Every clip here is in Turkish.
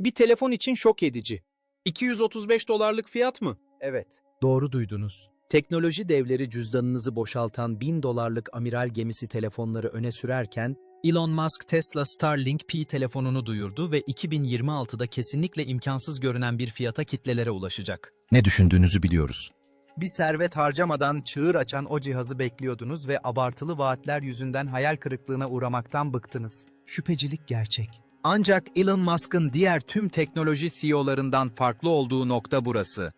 Bir telefon için şok edici. 235 dolarlık fiyat mı? Evet, doğru duydunuz. Teknoloji devleri cüzdanınızı boşaltan 1000 dolarlık amiral gemisi telefonları öne sürerken, Elon Musk Tesla Starlink Pi telefonunu duyurdu ve 2026'da kesinlikle imkansız görünen bir fiyata kitlelere ulaşacak. Ne düşündüğünüzü biliyoruz. Bir servet harcamadan çığır açan o cihazı bekliyordunuz ve abartılı vaatler yüzünden hayal kırıklığına uğramaktan bıktınız. Şüphecilik gerçek. Ancak Elon Musk'ın diğer tüm teknoloji CEO'larından farklı olduğu nokta burası.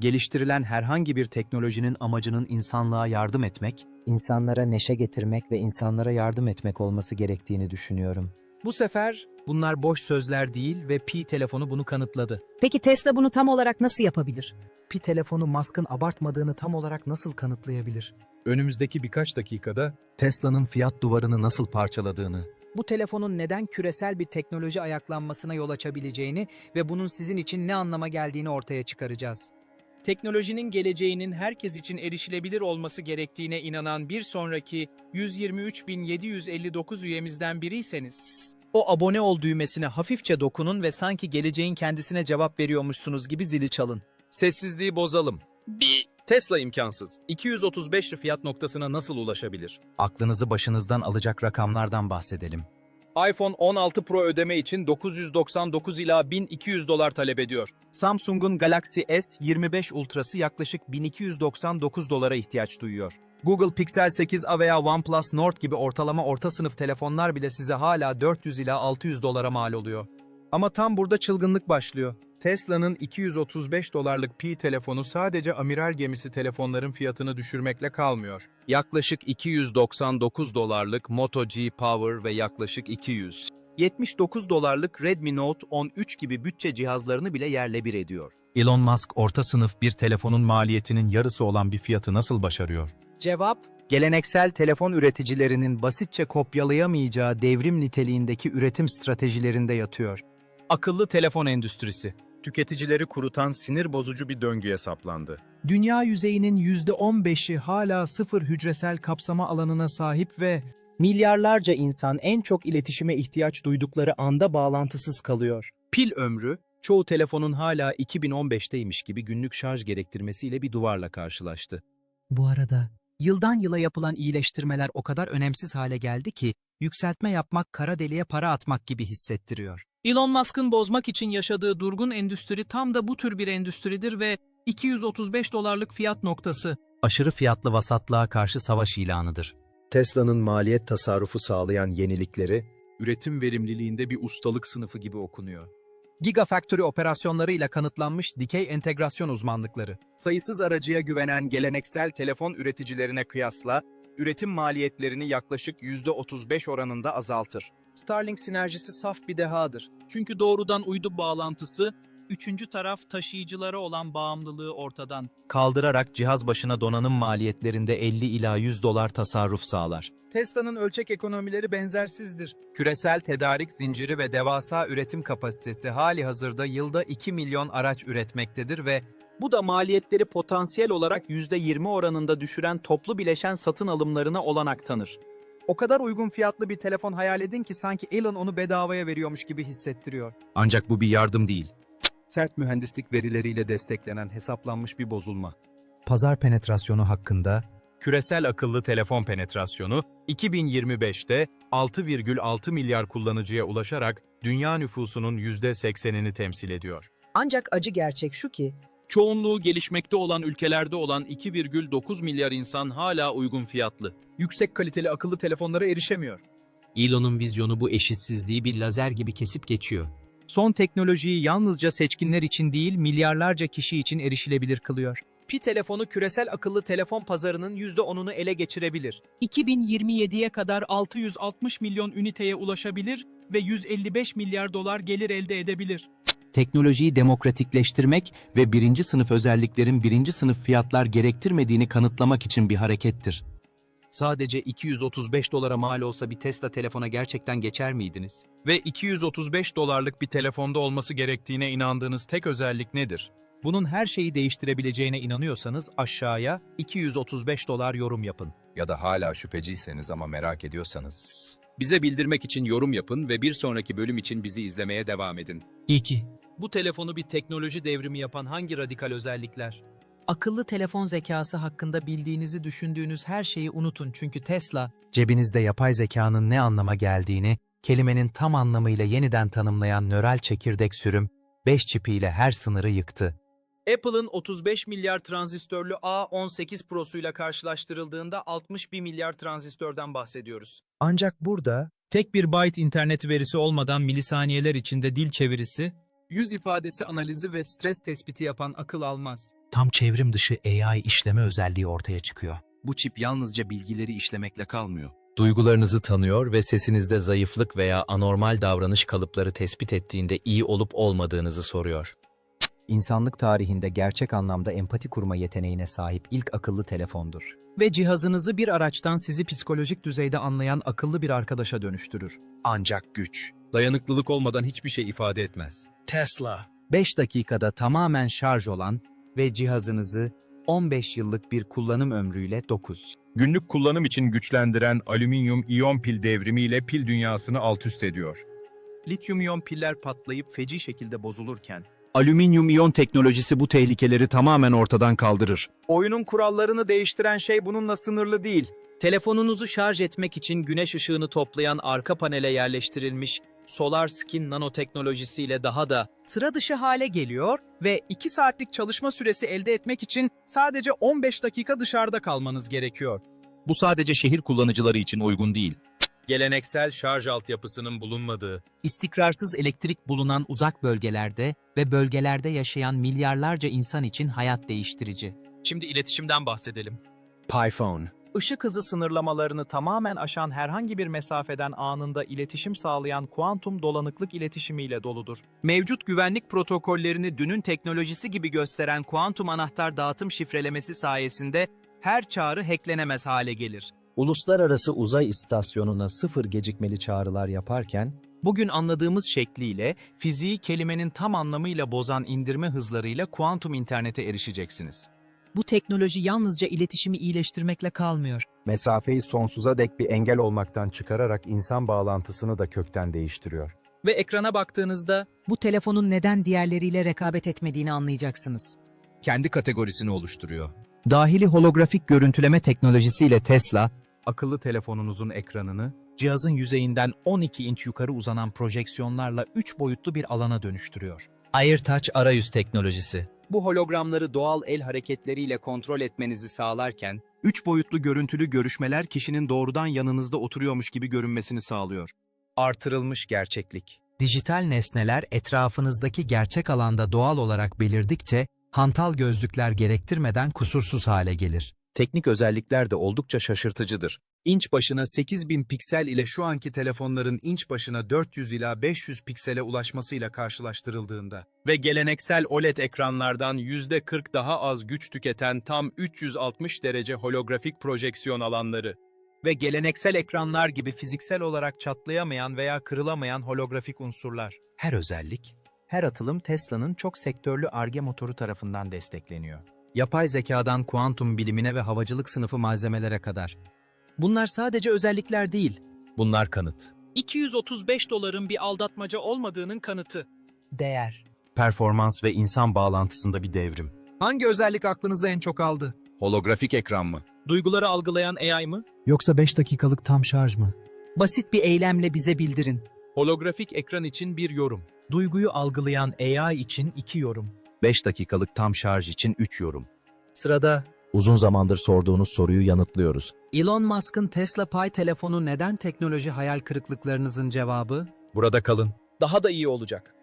Geliştirilen herhangi bir teknolojinin amacının insanlığa yardım etmek, insanlara neşe getirmek ve insanlara yardım etmek olması gerektiğini düşünüyorum. bu sefer bunlar boş sözler değil ve Pi telefonu bunu kanıtladı. Peki Tesla bunu tam olarak nasıl yapabilir? Pi telefonu Musk'ın abartmadığını tam olarak nasıl kanıtlayabilir? Önümüzdeki birkaç dakikada Tesla'nın fiyat duvarını nasıl parçaladığını, Bu telefonun neden küresel bir teknoloji ayaklanmasına yol açabileceğini ve bunun sizin için ne anlama geldiğini ortaya çıkaracağız. Teknolojinin geleceğinin herkes için erişilebilir olması gerektiğine inanan bir sonraki 123.759 üyemizden biriyseniz, O abone ol düğmesine hafifçe dokunun ve sanki geleceğin kendisine cevap veriyormuşsunuz gibi zili çalın. sessizliği bozalım. Bir Tesla imkansız. 235 fiyat noktasına nasıl ulaşabilir? aklınızı başınızdan alacak rakamlardan bahsedelim. iPhone 16 Pro ödeme için 999 ila 1200 dolar talep ediyor. Samsung'un Galaxy S25 Ultra'sı yaklaşık 1299 dolara ihtiyaç duyuyor. Google Pixel 8a veya OnePlus Nord gibi ortalama orta sınıf telefonlar bile size hala 400 ila 600 dolara mal oluyor. Ama tam burada çılgınlık başlıyor. Tesla'nın 235 dolarlık Pi telefonu sadece amiral gemisi telefonların fiyatını düşürmekle kalmıyor. Yaklaşık 299 dolarlık Moto G Power ve yaklaşık 200 79 dolarlık Redmi Note 13 gibi bütçe cihazlarını bile yerle bir ediyor. Elon Musk orta sınıf bir telefonun maliyetinin yarısı olan bir fiyatı nasıl başarıyor? Cevap, Geleneksel telefon üreticilerinin basitçe kopyalayamayacağı devrim niteliğindeki üretim stratejilerinde yatıyor. Akıllı telefon endüstrisi. Tüketicileri kurutan sinir bozucu bir döngüye saplandı. Dünya yüzeyinin %15'i hala sıfır hücresel kapsama alanına sahip ve milyarlarca insan en çok iletişime ihtiyaç duydukları anda bağlantısız kalıyor. Pil ömrü, çoğu telefonun hala 2015'teymiş gibi günlük şarj gerektirmesiyle bir duvarla karşılaştı. Bu arada, yıldan yıla yapılan iyileştirmeler o kadar önemsiz hale geldi ki, yükseltme yapmak kara deliğe para atmak gibi hissettiriyor. Elon Musk'ın bozmak için yaşadığı durgun endüstri tam da bu tür bir endüstridir ve 235 dolarlık fiyat noktası. Aşırı fiyatlı vasatlığa karşı savaş ilanıdır. Tesla'nın maliyet tasarrufu sağlayan yenilikleri, Üretim verimliliğinde bir ustalık sınıfı gibi okunuyor. Gigafactory operasyonlarıyla kanıtlanmış dikey entegrasyon uzmanlıkları. sayısız aracıya güvenen geleneksel telefon üreticilerine kıyasla, üretim maliyetlerini yaklaşık %35 oranında azaltır. Starlink sinerjisi saf bir dehadır. Çünkü doğrudan uydu bağlantısı, üçüncü taraf taşıyıcılara olan bağımlılığı ortadan. Kaldırarak cihaz başına donanım maliyetlerinde 50 ila 100 dolar tasarruf sağlar. Tesla'nın ölçek ekonomileri benzersizdir. Küresel tedarik zinciri ve devasa üretim kapasitesi hali hazırda yılda 2 milyon araç üretmektedir ve bu da maliyetleri potansiyel olarak %20 oranında düşüren toplu bileşen satın alımlarına olanak tanır. O kadar uygun fiyatlı bir telefon hayal edin ki sanki Elon onu bedavaya veriyormuş gibi hissettiriyor. Ancak bu bir yardım değil. Sert mühendislik verileriyle desteklenen hesaplanmış bir bozulma. Pazar penetrasyonu hakkında Küresel akıllı telefon penetrasyonu 2025'te 6,6 milyar kullanıcıya ulaşarak dünya nüfusunun %80'ini temsil ediyor. Ancak acı gerçek şu ki, Çoğunluğu gelişmekte olan ülkelerde olan 2,9 milyar insan hala uygun fiyatlı. Yüksek kaliteli akıllı telefonlara erişemiyor. Elon'un vizyonu bu eşitsizliği bir lazer gibi kesip geçiyor. Son teknolojiyi yalnızca seçkinler için değil milyarlarca kişi için erişilebilir kılıyor. Pi telefonu küresel akıllı telefon pazarının %10'unu ele geçirebilir. 2027'ye kadar 660 milyon üniteye ulaşabilir ve 155 milyar dolar gelir elde edebilir. Teknolojiyi demokratikleştirmek ve birinci sınıf özelliklerin birinci sınıf fiyatlar gerektirmediğini kanıtlamak için bir harekettir. Sadece 235 dolara mal olsa bir Tesla telefona gerçekten geçer miydiniz? Ve 235 dolarlık bir telefonda olması gerektiğine inandığınız tek özellik nedir? Bunun her şeyi değiştirebileceğine inanıyorsanız aşağıya 235 dolar yorum yapın. ya da hala şüpheciyseniz ama merak ediyorsanız Bize bildirmek için yorum yapın ve bir sonraki bölüm için bizi izlemeye devam edin. İyi ki. Bu telefonu bir teknoloji devrimi yapan hangi radikal özellikler? Akıllı telefon zekası hakkında bildiğinizi düşündüğünüz her şeyi unutun çünkü Tesla Cebinizde yapay zekanın ne anlama geldiğini, kelimenin tam anlamıyla yeniden tanımlayan nöral çekirdek sürüm, 5 çipiyle her sınırı yıktı. Apple'ın 35 milyar transistörlü A18 Pro'suyla karşılaştırıldığında 61 milyar transistörden bahsediyoruz. Ancak burada tek bir byte internet verisi olmadan milisaniyeler içinde dil çevirisi, Yüz ifadesi analizi ve stres tespiti yapan akıl almaz. Tam çevrim dışı AI işleme özelliği ortaya çıkıyor. Bu çip yalnızca bilgileri işlemekle kalmıyor. Duygularınızı tanıyor ve sesinizde zayıflık veya anormal davranış kalıpları tespit ettiğinde iyi olup olmadığınızı soruyor. İnsanlık tarihinde gerçek anlamda empati kurma yeteneğine sahip ilk akıllı telefondur. ve cihazınızı bir araçtan sizi psikolojik düzeyde anlayan akıllı bir arkadaşa dönüştürür. Ancak güç. dayanıklılık olmadan hiçbir şey ifade etmez. Tesla. 5 dakikada tamamen şarj olan ve cihazınızı 15 yıllık bir kullanım ömrüyle 9. Günlük kullanım için güçlendiren alüminyum iyon pil devrimiyle pil dünyasını alt üst ediyor. Lityum iyon piller patlayıp feci şekilde bozulurken, Alüminyum iyon teknolojisi bu tehlikeleri tamamen ortadan kaldırır. Oyunun kurallarını değiştiren şey bununla sınırlı değil. Telefonunuzu şarj etmek için güneş ışığını toplayan arka panele yerleştirilmiş Solar Skin nanoteknolojisiyle daha da sıra dışı hale geliyor Ve 2 saatlik çalışma süresi elde etmek için sadece 15 dakika dışarıda kalmanız gerekiyor. Bu sadece şehir kullanıcıları için uygun değil. Geleneksel şarj altyapısının bulunmadığı, istikrarsız elektrik bulunan uzak bölgelerde ve bölgelerde yaşayan milyarlarca insan için hayat değiştirici. Şimdi iletişimden bahsedelim. PiPhone Işık hızı sınırlamalarını tamamen aşan herhangi bir mesafeden anında iletişim sağlayan kuantum dolanıklık iletişimiyle doludur. mevcut güvenlik protokollerini dünün teknolojisi gibi gösteren kuantum anahtar dağıtım şifrelemesi sayesinde her çağrı hacklenemez hale gelir. Uluslararası Uzay İstasyonu'na sıfır gecikmeli çağrılar yaparken, Bugün anladığımız şekliyle fiziği kelimenin tam anlamıyla bozan indirme hızlarıyla kuantum internete erişeceksiniz. Bu teknoloji yalnızca iletişimi iyileştirmekle kalmıyor. mesafeyi sonsuza dek bir engel olmaktan çıkararak insan bağlantısını da kökten değiştiriyor. Ve ekrana baktığınızda Bu telefonun neden diğerleriyle rekabet etmediğini anlayacaksınız. Kendi kategorisini oluşturuyor. dahili holografik görüntüleme teknolojisiyle Tesla, Akıllı telefonunuzun ekranını, cihazın yüzeyinden 12 inç yukarı uzanan projeksiyonlarla 3 boyutlu bir alana dönüştürüyor. AirTouch arayüz teknolojisi. Bu hologramları doğal el hareketleriyle kontrol etmenizi sağlarken, 3 boyutlu görüntülü görüşmeler kişinin doğrudan yanınızda oturuyormuş gibi görünmesini sağlıyor. artırılmış gerçeklik. Dijital nesneler etrafınızdaki gerçek alanda doğal olarak belirdikçe hantal gözlükler gerektirmeden kusursuz hale gelir. Teknik özellikler de oldukça şaşırtıcıdır. İnç başına 8000 piksel ile şu anki telefonların inç başına 400 ila 500 piksele ulaşmasıyla karşılaştırıldığında, Ve geleneksel OLED ekranlardan %40 daha az güç tüketen tam 360 derece holografik projeksiyon alanları. ve geleneksel ekranlar gibi fiziksel olarak çatlayamayan veya kırılamayan holografik unsurlar. Her özellik, her atılım Tesla'nın çok sektörlü ARGE motoru tarafından destekleniyor. Yapay zekadan kuantum bilimine ve havacılık sınıfı malzemelere kadar. Bunlar sadece özellikler değil, Bunlar kanıt. 235 doların bir aldatmaca olmadığının kanıtı. değer. Performans ve insan bağlantısında bir devrim. Hangi özellik aklınızı en çok aldı? Holografik ekran mı? Duyguları algılayan AI mı? yoksa 5 dakikalık tam şarj mı? Basit bir eylemle bize bildirin. Holografik ekran için bir yorum. Duyguyu algılayan AI için iki yorum. 5 dakikalık tam şarj için 3 yorum. Sırada Uzun zamandır sorduğunuz soruyu yanıtlıyoruz. Elon Musk'ın Tesla Pi telefonu neden teknoloji hayal kırıklıklarınızın cevabı? Burada kalın. Daha da iyi olacak.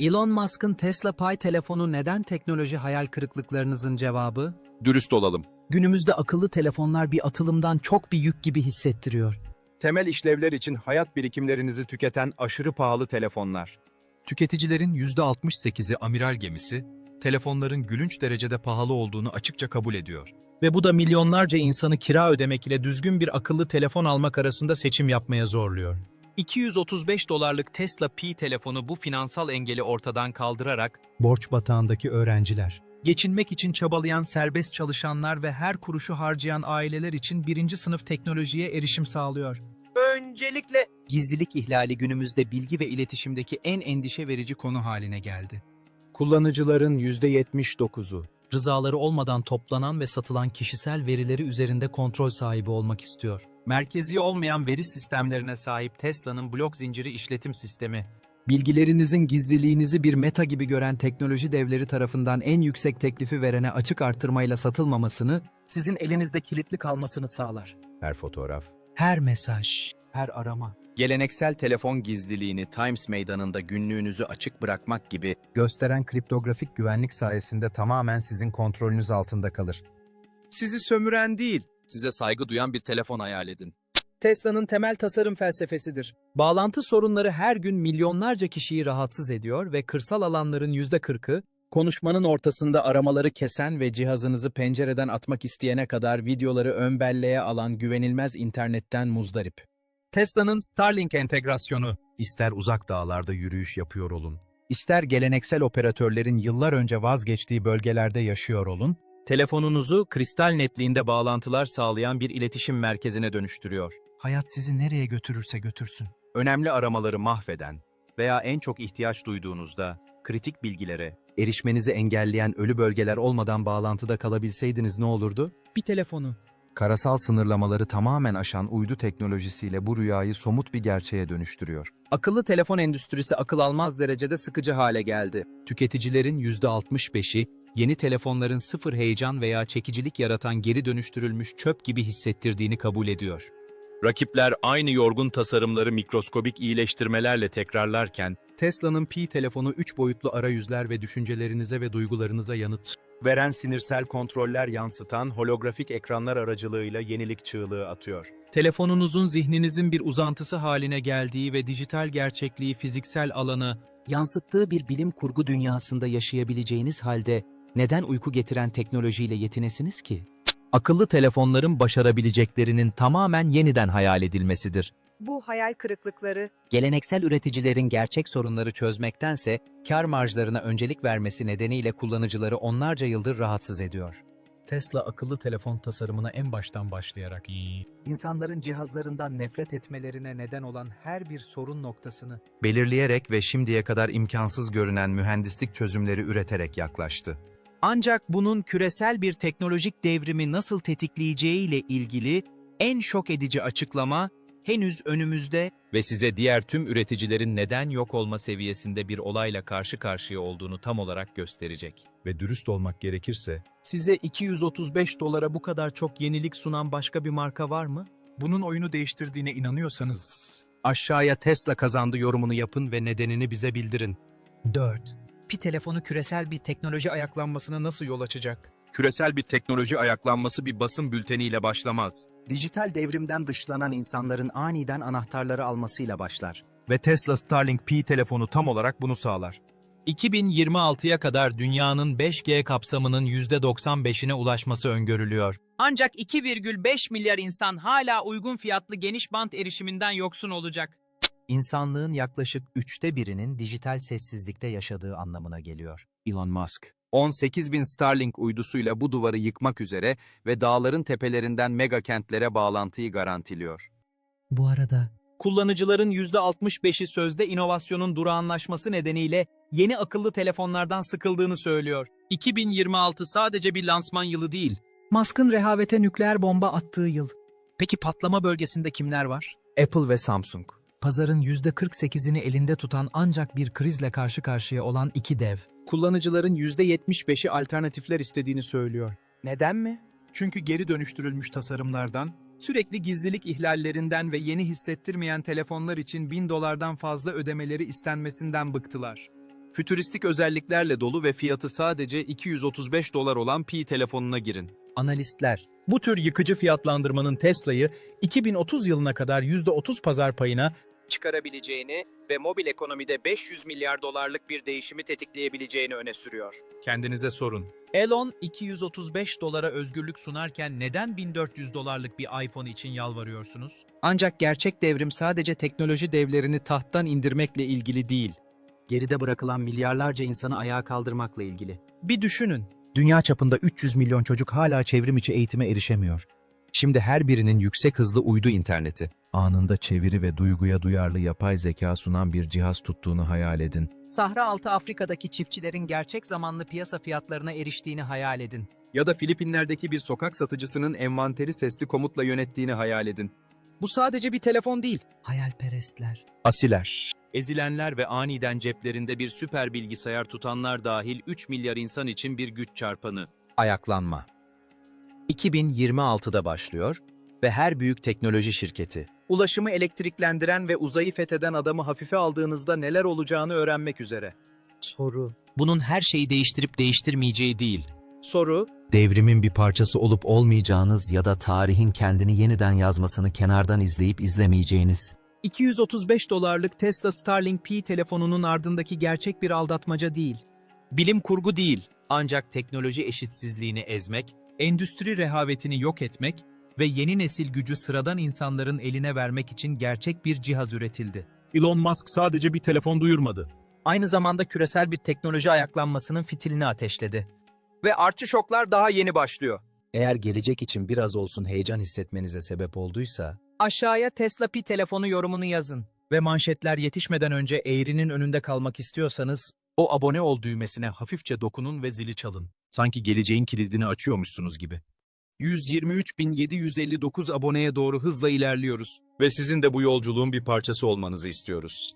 Elon Musk'ın Tesla Pi telefonu neden teknoloji hayal kırıklıklarınızın cevabı? Dürüst olalım. Günümüzde akıllı telefonlar bir atılımdan çok bir yük gibi hissettiriyor. Temel işlevler için hayat birikimlerinizi tüketen aşırı pahalı telefonlar. Tüketicilerin %68'i amiral gemisi, telefonların gülünç derecede pahalı olduğunu açıkça kabul ediyor. Ve bu da milyonlarca insanı kira ödemek ile düzgün bir akıllı telefon almak arasında seçim yapmaya zorluyor. 235 dolarlık Tesla Pi telefonu bu finansal engeli ortadan kaldırarak Borç batağındaki öğrenciler, geçinmek için çabalayan serbest çalışanlar ve her kuruşu harcayan aileler için birinci sınıf teknolojiye erişim sağlıyor. Öncelikle gizlilik ihlali günümüzde bilgi ve iletişimdeki en endişe verici konu haline geldi. Kullanıcıların %79'u Rızaları olmadan toplanan ve satılan kişisel verileri üzerinde kontrol sahibi olmak istiyor. Merkezi olmayan veri sistemlerine sahip Tesla'nın blok zinciri işletim sistemi. Bilgilerinizin gizliliğinizi bir meta gibi gören teknoloji devleri tarafından en yüksek teklifi verene açık artırmayla satılmamasını, Sizin elinizde kilitli kalmasını sağlar. Her fotoğraf, her mesaj, her arama, Geleneksel telefon gizliliğini Times meydanında günlüğünüzü açık bırakmak gibi gösteren kriptografik güvenlik sayesinde tamamen sizin kontrolünüz altında kalır. sizi sömüren değil, Size saygı duyan bir telefon hayal edin. Tesla'nın temel tasarım felsefesidir. Bağlantı sorunları her gün milyonlarca kişiyi rahatsız ediyor ve kırsal alanların %40'ı, konuşmanın ortasında aramaları kesen ve cihazınızı pencereden atmak isteyene kadar videoları ön belleğe alan güvenilmez internetten muzdarip. Tesla'nın Starlink entegrasyonu. İster uzak dağlarda yürüyüş yapıyor olun, ister geleneksel operatörlerin yıllar önce vazgeçtiği bölgelerde yaşıyor olun, Telefonunuzu kristal netliğinde bağlantılar sağlayan bir iletişim merkezine dönüştürüyor. hayat sizi nereye götürürse götürsün. önemli aramaları mahveden veya en çok ihtiyaç duyduğunuzda kritik bilgilere erişmenizi engelleyen ölü bölgeler olmadan bağlantıda kalabilseydiniz ne olurdu? Bir telefonu. Karasal sınırlamaları tamamen aşan uydu teknolojisiyle bu rüyayı somut bir gerçeğe dönüştürüyor. Akıllı telefon endüstrisi akıl almaz derecede sıkıcı hale geldi. Tüketicilerin %65'i yeni telefonların sıfır heyecan veya çekicilik yaratan geri dönüştürülmüş çöp gibi hissettirdiğini kabul ediyor. Rakipler aynı yorgun tasarımları mikroskobik iyileştirmelerle tekrarlarken, Tesla'nın Pi telefonu 3 boyutlu arayüzler ve düşüncelerinize ve duygularınıza yanıt Veren sinirsel kontroller yansıtan holografik ekranlar aracılığıyla yenilik çığlığı atıyor. telefonunuzun zihninizin bir uzantısı haline geldiği ve dijital gerçekliği fiziksel alana, Yansıttığı bir bilim kurgu dünyasında yaşayabileceğiniz halde neden uyku getiren teknolojiyle yetinesiniz ki? akıllı telefonların başarabileceklerinin tamamen yeniden hayal edilmesidir. Bu hayal kırıklıkları Geleneksel üreticilerin gerçek sorunları çözmektense kar marjlarına öncelik vermesi nedeniyle kullanıcıları onlarca yıldır rahatsız ediyor. Tesla akıllı telefon tasarımına en baştan başlayarak iyi. İnsanların cihazlarından nefret etmelerine neden olan her bir sorun noktasını Belirleyerek ve şimdiye kadar imkansız görünen mühendislik çözümleri üreterek yaklaştı. Ancak bunun küresel bir teknolojik devrimi nasıl tetikleyiceğiyle ilgili en şok edici açıklama henüz önümüzde Ve size diğer tüm üreticilerin neden yok olma seviyesinde bir olayla karşı karşıya olduğunu tam olarak gösterecek. Ve dürüst olmak gerekirse, Size 235 dolara bu kadar çok yenilik sunan başka bir marka var mı? Bunun oyunu değiştirdiğine inanıyorsanız aşağıya Tesla kazandı yorumunu yapın ve nedenini bize bildirin. 4. Pi telefonu küresel bir teknoloji ayaklanmasına nasıl yol açacak? Küresel bir teknoloji ayaklanması bir basın bülteniyle başlamaz. dijital devrimden dışlanan insanların aniden anahtarları almasıyla başlar. Ve Tesla Starlink Pi telefonu tam olarak bunu sağlar. 2026'ya kadar dünyanın 5G kapsamının %95'ine ulaşması öngörülüyor. Ancak 2,5 milyar insan hala uygun fiyatlı geniş bant erişiminden yoksun olacak. İnsanlığın yaklaşık üçte birinin dijital sessizlikte yaşadığı anlamına geliyor. Elon Musk. 18 bin Starlink uydusuyla bu duvarı yıkmak üzere ve dağların tepelerinden mega kentlere bağlantıyı garantiliyor. Bu arada Kullanıcıların %65'i sözde inovasyonun durağanlaşması nedeniyle yeni akıllı telefonlardan sıkıldığını söylüyor. 2026 sadece bir lansman yılı değil. Musk'ın rehavete nükleer bomba attığı yıl. Peki patlama bölgesinde kimler var? Apple ve Samsung. Pazarın %48'ini elinde tutan ancak bir krizle karşı karşıya olan iki dev. Kullanıcıların %75'i alternatifler istediğini söylüyor. Neden mi? Çünkü geri dönüştürülmüş tasarımlardan, Sürekli gizlilik ihlallerinden ve yeni hissettirmeyen telefonlar için 1000 dolardan fazla ödemeleri istenmesinden bıktılar. Fütüristik özelliklerle dolu ve fiyatı sadece 235 dolar olan Pi telefonuna girin. Analistler, Bu tür yıkıcı fiyatlandırmanın Tesla'yı 2030 yılına kadar %30 pazar payına çıkarabileceğini ve mobil ekonomide 500 milyar dolarlık bir değişimi tetikleyebileceğini öne sürüyor. Kendinize sorun. Elon 235 dolara özgürlük sunarken neden 1400 dolarlık bir iPhone için yalvarıyorsunuz? Ancak gerçek devrim sadece teknoloji devlerini tahttan indirmekle ilgili değil. geride bırakılan milyarlarca insanı ayağa kaldırmakla ilgili. Bir düşünün. Dünya çapında 300 milyon çocuk hala çevrim içi eğitime erişemiyor. Şimdi her birinin yüksek hızlı uydu interneti. Anında çeviri ve duyguya duyarlı yapay zeka sunan bir cihaz tuttuğunu hayal edin. Sahra altı Afrika'daki çiftçilerin gerçek zamanlı piyasa fiyatlarına eriştiğini hayal edin. Ya da Filipinler'deki bir sokak satıcısının envanteri sesli komutla yönettiğini hayal edin. Bu sadece bir telefon değil. Hayalperestler. Asiler. Ezilenler ve aniden ceplerinde bir süper bilgisayar tutanlar dahil 3 milyar insan için bir güç çarpanı. Ayaklanma 2026'da başlıyor ve her büyük teknoloji şirketi Ulaşımı elektriklendiren ve uzayı fetheden adamı hafife aldığınızda neler olacağını öğrenmek üzere. Soru. bunun her şeyi değiştirip değiştirmeyeceği değil. Soru, Devrimin bir parçası olup olmayacağınız ya da tarihin kendini yeniden yazmasını kenardan izleyip izlemeyeceğiniz. 235 dolarlık Tesla Starlink Pi telefonunun ardındaki gerçek bir aldatmaca değil. Bilim kurgu değil, ancak teknoloji eşitsizliğini ezmek, Endüstri rehavetini yok etmek ve yeni nesil gücü sıradan insanların eline vermek için gerçek bir cihaz üretildi. Elon Musk sadece bir telefon duyurmadı. Aynı zamanda küresel bir teknoloji ayaklanmasının fitilini ateşledi. ve artçı şoklar daha yeni başlıyor. Eğer gelecek için biraz olsun heyecan hissetmenize sebep olduysa, Aşağıya Tesla Pi telefonu yorumunu yazın. Ve manşetler yetişmeden önce eğrinin önünde kalmak istiyorsanız, O abone ol düğmesine hafifçe dokunun ve zili çalın. Sanki geleceğin kilidini açıyormuşsunuz gibi. 123.759 aboneye doğru hızla ilerliyoruz. Ve sizin de bu yolculuğun bir parçası olmanızı istiyoruz.